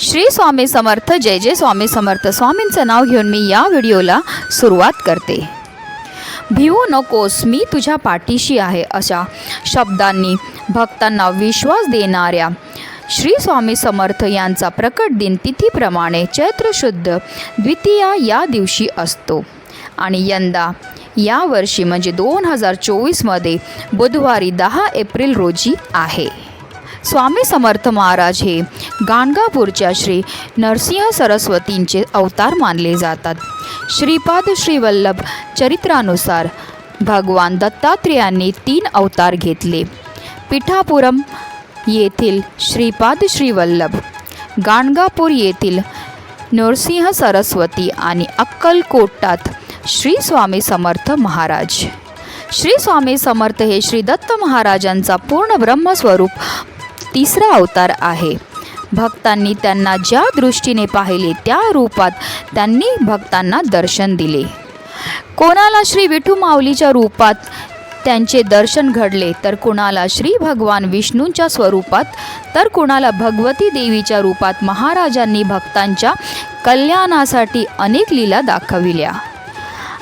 श्री स्वामी समर्थ जय जय स्वामी समर्थ. स्वामींचं नाव घेऊन मी या व्हिडिओला सुरुवात करते. भिवू नकोस मी तुझ्या पाठीशी आहे अशा शब्दांनी भक्तांना विश्वास देणाऱ्या श्री स्वामी समर्थ यांचा प्रकट दिन तिथीप्रमाणे चैत्र शुद्ध द्वितीया या दिवशी असतो. आणि यंदा यावर्षी म्हणजे दोन हजार चोवीसमध्ये बुधवारी दहा एप्रिल रोजी आहे. स्वामी समर्थ महाराज हे गाणगापूरच्या श्री नरसिंह सरस्वतींचे अवतार मानले जातात. श्रीपाद श्रीवल्लभ चरित्रानुसार भगवान दत्तात्रेयांनी तीन अवतार घेतले. पिठापुरम येथील श्रीपाद श्रीवल्लभ गाणगापूर येथील नरसिंह सरस्वती आणि अक्कलकोटात श्री स्वामी समर्थ महाराज. श्री स्वामी समर्थ हे श्री दत्त महाराजांचा पूर्ण ब्रह्मस्वरूप तिसरा अवतार आहे. भक्तांनी त्यांना ज्या दृष्टीने पाहिले त्या रूपात त्यांनी भक्तांना दर्शन दिले. कोणाला श्री विठू माऊलीच्या रूपात त्यांचे दर्शन घडले तर कुणाला श्री भगवान विष्णूंच्या स्वरूपात तर कुणाला भगवती देवीच्या रूपात महाराजांनी भक्तांच्या कल्याणासाठी अनेक लीला दाखविल्या.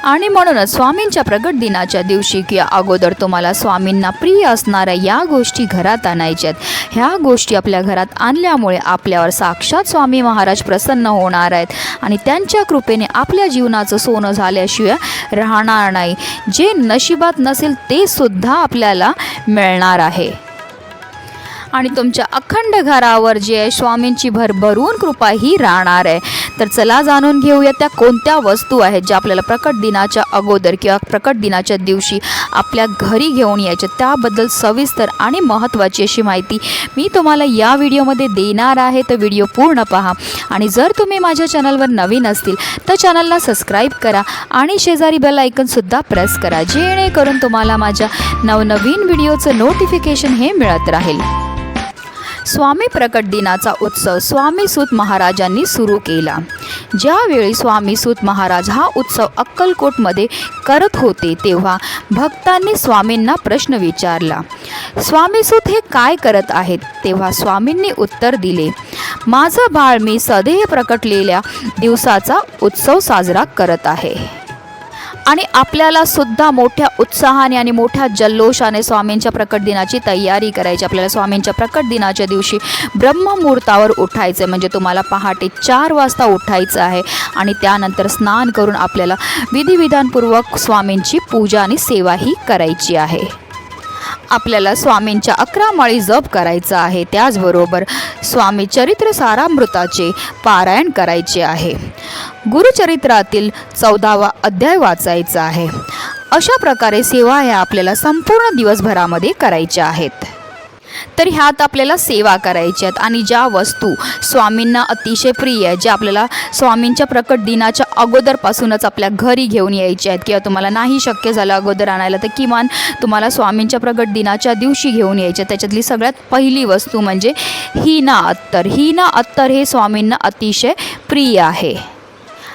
आणि म्हणूनच स्वामींच्या प्रगट दिनाच्या दिवशी किंवा अगोदर तुम्हाला स्वामींना प्रिय असणाऱ्या या गोष्टी घरात आणायच्यात. ह्या गोष्टी आपल्या घरात आणल्यामुळे आपल्यावर साक्षात स्वामी महाराज प्रसन्न होणार आहेत. आणि त्यांच्या कृपेने आपल्या जीवनाचं सोनं झाल्याशिवाय राहणार नाही. जे नशिबात नसेल ते सुद्धा आपल्याला मिळणार आहे. आणि तुमच्या अखंड घरावर जे आहे स्वामींची भरभरून कृपा ही राहणार आहे. तर चला जाणून घेऊया त्या कोणत्या वस्तू आहेत ज्या आपल्याला प्रकट दिनाच्या अगोदर किंवा प्रकट दिनाच्या दिवशी आपल्या घरी घेऊन यायच्या त्याबद्दल सविस्तर आणि महत्त्वाची अशी माहिती मी तुम्हाला या व्हिडिओमध्ये देणार आहे. तर व्हिडिओ पूर्ण पहा. आणि जर तुम्ही माझ्या चॅनलवर नवीन असतील तर चॅनलला सबस्क्राईब करा आणि शेजारी बेल आयकनसुद्धा प्रेस करा जेणेकरून तुम्हाला माझ्या नवनवीन व्हिडिओचं नोटिफिकेशन हे मिळत राहील. स्वामी प्रकट दिनाचा उत्सव स्वामीसूत महाराजांनी सुरू केला. ज्यावेळी स्वामीसूत महाराज हा उत्सव अक्कलकोटमध्ये करत होते तेव्हा भक्तांनी स्वामींना प्रश्न विचारला स्वामीसूत हे काय करत आहेत? तेव्हा स्वामींनी उत्तर दिले माझं बाळ मी सदैव प्रकटलेल्या दिवसाचा उत्सव साजरा करत आहे. आणि आपल्याला सुद्धा मोठ्या उत्साहाने आणि मोठ्या जल्लोषाने स्वामींच्या प्रकट दिनाची तयारी करायची. आपल्याला स्वामींच्या प्रकट दिनाच्या दिवशी ब्रह्ममुहूर्तावर उठायचं आहे म्हणजे तुम्हाला पहाटे चार वाजता उठायचं आहे. आणि त्यानंतर स्नान करून आपल्याला विधिविधानपूर्वक स्वामींची पूजा आणि सेवाही करायची आहे. आपल्याला स्वामींच्या अकरा माळी जप करायचा आहे. त्याचबरोबर स्वामी चरित्र सारामृताचे पारायण करायचे आहे. गुरुचरित्रातील चौदावा अध्याय वाचायचा आहे. अशा प्रकारे सेवा ह्या आपल्याला संपूर्ण दिवसभरामध्ये करायच्या आहेत. तर ह्यात आपल्याला सेवा करायच्या आहेत. आणि ज्या वस्तू स्वामींना अतिशय प्रिय आहे ज्या आपल्याला स्वामींच्या प्रकट दिनाच्या अगोदरपासूनच आपल्या घरी घेऊन यायच्या आहेत किंवा तुम्हाला नाही शक्य झालं अगोदर आणायला तर किमान तुम्हाला स्वामींच्या प्रकट दिनाच्या दिवशी घेऊन यायच्या त्याच्यातली सगळ्यात पहिली वस्तू म्हणजे हिना अत्तर. हिना अत्तर हे स्वामींना अतिशय प्रिय आहे.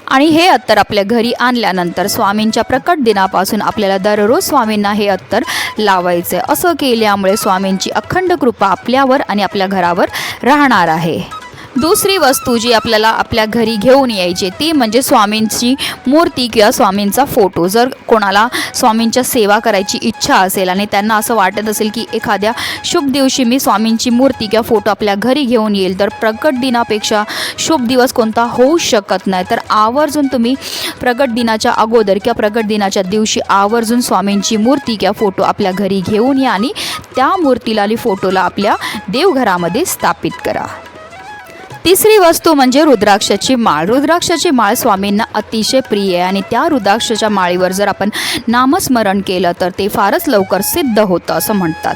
आणि हे अत्तर आपल्या घरी आणल्यानंतर स्वामींच्या प्रकट दिनापासून आपल्याला दररोज स्वामींना हे अत्तर लावायचं असं केल्यामुळे स्वामींची अखंड कृपा आपल्यावर आणि आपल्या घरावर राहणार आहे. दुसरी वस्तू जी आपल्याला आपल्या घरी घेऊन यायची ती म्हणजे स्वामींची मूर्ती किंवा स्वामींचा फोटो. जर कोणाला स्वामींच्या सेवा करायची इच्छा असेल आणि त्यांना असं वाटत असेल की एखाद्या शुभ दिवशी मी स्वामींची मूर्ती किंवा फोटो आपल्या घरी घेऊन येईल तर प्रकट दिनापेक्षा शुभ दिवस कोणता होऊ शकत नाही. तर आवर्जून तुम्ही प्रकट दिनाच्या अगोदर किंवा प्रकट दिनाच्या दिवशी आवर्जून स्वामींची मूर्ती किंवा फोटो आपल्या घरी घेऊन या आणि त्या मूर्तीला आणि फोटोला आपल्या देवघरामध्ये स्थापित करा. तिसरी वस्तू म्हणजे रुद्राक्षाची माळ. रुद्राक्षाची माळ स्वामींना अतिशय प्रिय आहे आणि त्या रुद्राक्षाच्या माळीवर जर आपण नामस्मरण केलं तर ते फारच लवकर सिद्ध होतं असं म्हणतात.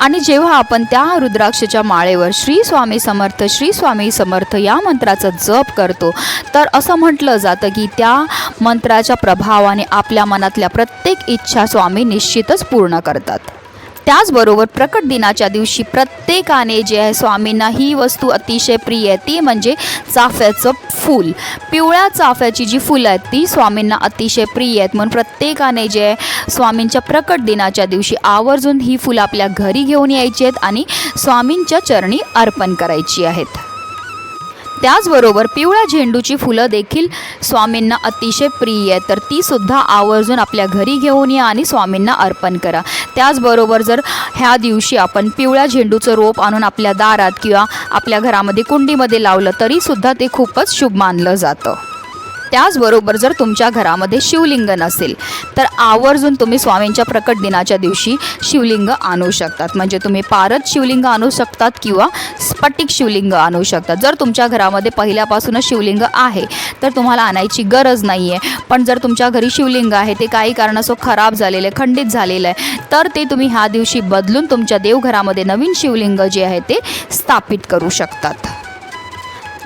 आणि जेव्हा आपण त्या रुद्राक्षाच्या माळेवर श्री स्वामी समर्थ श्री स्वामी समर्थ या मंत्राचा जप करतो तर असं म्हटलं जातं की त्या मंत्राच्या प्रभावाने आपल्या मनातल्या प्रत्येक इच्छा स्वामी निश्चितच पूर्ण करतात. त्याचबरोबर प्रकट दिनाच्या दिवशी प्रत्येकाने जे आहे स्वामींना ही वस्तू अतिशय प्रिय आहे ती म्हणजे चाफ्याचं फूल. पिवळ्या चाफ्याची जी फुलं आहेत ती स्वामींना अतिशय प्रिय आहेत. म्हणून प्रत्येकाने जे आहे स्वामींच्या प्रकट दिनाच्या दिवशी आवर्जून ही फुलं आपल्या घरी घेऊन यायची आहेत आणि स्वामींच्या चरणी अर्पण करायची आहेत. त्याचबरोबर पिवळ्या झेंडूची फुलं देखील स्वामींना अतिशय प्रिय आहे तर तीसुद्धा आवर्जून आपल्या घरी घेऊन या आणि स्वामींना अर्पण करा. त्याचबरोबर जर ह्या दिवशी आपण पिवळ्या झेंडूचं रोप आणून आपल्या दारात किंवा आपल्या घरामध्ये कुंडीमध्ये लावलं तरीसुद्धा ते खूपच शुभ मानलं जातं. त्याचबरोबर जर तुमच्या घरामध्ये शिवलिंग नसेल तर आवर्जून तुम्ही स्वामींच्या प्रकट दिनाच्या दिवशी शिवलिंग आणू शकतात. म्हणजे तुम्ही पारद शिवलिंग आणू शकतात किंवा स्फटिक शिवलिंग आणू शकतात. जर तुमच्या घरामध्ये पहिल्यापासूनच शिवलिंग आहे तर तुम्हाला आणायची गरज नाही आहे पण जर तुमच्या घरी शिवलिंग आहे ते काही कारणासो खराब झालेलं आहे खंडित झालेलं आहे तर ते तुम्ही ह्या दिवशी बदलून तुमच्या देवघरामध्ये नवीन शिवलिंग जे आहे ते स्थापित करू शकतात.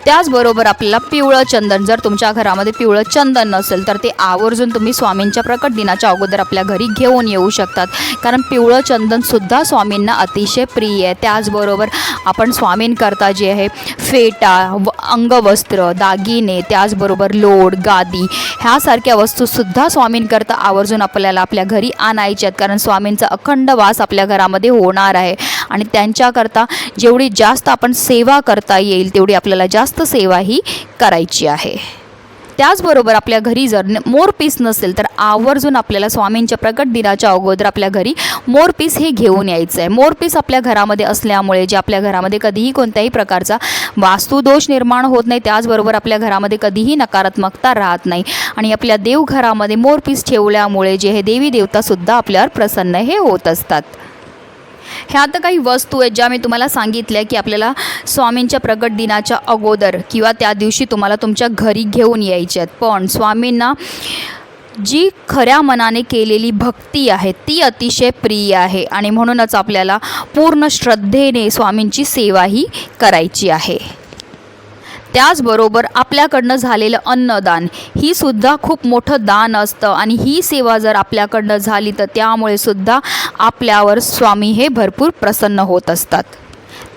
त्याचबरोबर आपल्याला पिवळं चंदन जर तुमच्या घरामध्ये पिवळं चंदन नसेल तर ते आवर्जून तुम्ही स्वामींच्या प्रकट दिनाच्या अगोदर आपल्या घरी घेऊन येऊ शकतात. कारण पिवळं चंदनसुद्धा स्वामींना अतिशय प्रिय आहे. त्याचबरोबर आपण स्वामींकरता जे आहे फेटा व अंगवस्त्र दागिने त्याचबरोबर लोड गादी ह्यासारख्या वस्तूसुद्धा स्वामींकरता आवर्जून आपल्याला आपल्या घरी आणायच्या आहेत. कारण स्वामींचा अखंड वास आपल्या घरामध्ये होणार आहे. आणि त्यांच्याकरता जेवढी जास्त आपण सेवा करता येईल तेवढी आपल्याला जास्त सेवा ही करायची आहे. त्याचबरोबर आपल्या घरी जर न- मोरपीस नसेल तर आवर्जून आपल्याला स्वामींच्या प्रकट दिनाच्या अगोदर आपल्या घरी मोरपीस हे घेऊन यायचं आहे मोरपीस आपल्या घरामध्ये असल्यामुळे जे आपल्या घरामध्ये कधीही कोणत्याही प्रकारचा वास्तुदोष निर्माण होत नाही त्याचबरोबर आपल्या घरामध्ये कधीही नकारात्मकता राहत नाही. आणि आपल्या देवघरामध्ये मोरपीस ठेवल्यामुळे जे हे देवी देवतासुद्धा आपल्यावर प्रसन्न हे होत असतात. ह्या आता काही वस्तू आहेत ज्या मी तुम्हाला सांगितल्या की आपल्याला स्वामींच्या प्रगट दिनाच्या अगोदर किंवा त्या दिवशी तुम्हाला तुमच्या घरी घेऊन यायच्या आहेत. पण स्वामींना जी खऱ्या मनाने केलेली भक्ती आहे ती अतिशय प्रिय आहे आणि म्हणूनच आपल्याला पूर्ण श्रद्धेने स्वामींची सेवाही करायची आहे. त्याचबरोबर आपल्याकडनं झालेलं अन्नदान. ही सुद्धा खूप मोठं दान असतं आणि ही सेवा जर आपल्याकडनं झाली तर त्यामुळे सुद्धा आपल्यावर स्वामी हे भरपूर प्रसन्न होत असतात.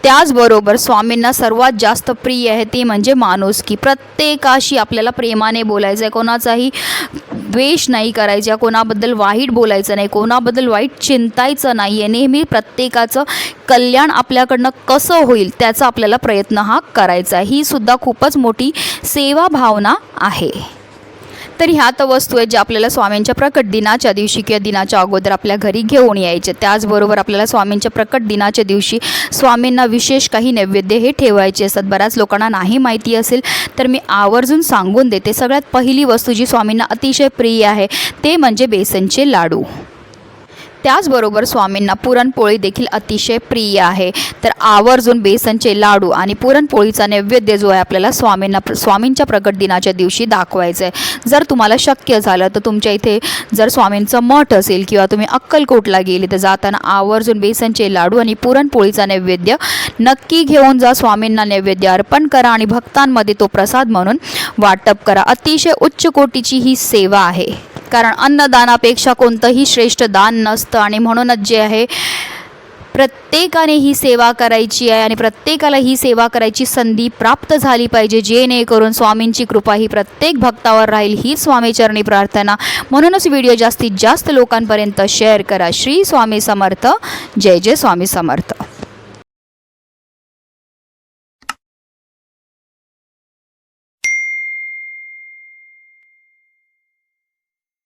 त्याचबरोबर स्वामींना सर्वात जास्त प्रिय आहे ते म्हणजे माणूस की प्रत्येकाशी आपल्याला प्रेमाने बोलायचं आहे. कोणाचाही द्वेष नाही करायचा कोणाबद्दल वाईट बोलायचं नाही कोणाबद्दल वाईट चिंतायचं नाही आहे नेहमी प्रत्येकाचं कल्याण आपल्याकडनं कसं होईल त्याचा आपल्याला प्रयत्न हा करायचा ही सुद्धा खूपच मोठी सेवा भावना आहे. तर ह्या तर वस्तू आहेत ज्या आपल्याला स्वामींच्या प्रकट दिनाच्या दिवशी किंवा दिनाच्या अगोदर आपल्या घरी घेऊन यायचे. त्याचबरोबर आपल्याला स्वामींच्या प्रकट दिनाच्या दिवशी स्वामींना विशेष काही नैवेद्य हे ठेवायचे असतात. बऱ्याच लोकांना नाही माहिती असेल तर मी आवर्जून सांगून देते. सगळ्यात पहिली वस्तू जी स्वामींना अतिशय प्रिय आहे ते म्हणजे बेसनचे लाडू. त्याचबरोबर स्वामींना पुरणपोळी देखील अतिशय प्रिय आहे. तर आवर्जून बेसनचे लाडू आणि पुरणपोळीचा नैवेद्य जो आहे आपल्याला स्वामींना स्वामींच्या प्रकट दिनाच्या दिवशी दाखवायचं आहे. जर तुम्हाला शक्य झालं तर तुमच्या इथे जर स्वामींचं मठ असेल किंवा तुम्ही अक्कलकोटला गेले तर जाताना आवर्जून बेसनचे लाडू आणि पुरणपोळीचा नैवेद्य नक्की घेऊन जा. स्वामींना नैवेद्य अर्पण करा आणि भक्तांमध्ये तो प्रसाद म्हणून वाटप करा. अतिशय उच्च कोटीची ही सेवा आहे. कारण अन्नदानापेक्षा कोणतंही श्रेष्ठ दान नसतं. आणि म्हणूनच जे आहे प्रत्येकाने ही सेवा करायची आहे आणि प्रत्येकाला ही सेवा करायची संधी प्राप्त झाली पाहिजे. जेणेकरून स्वामींची कृपा ही प्रत्येक भक्तावर राहील ही स्वामीचरणी प्रार्थना. म्हणूनच व्हिडिओ जास्तीत जास्त लोकांपर्यंत शेअर करा. श्री स्वामी समर्थ. जय जय स्वामी समर्थ.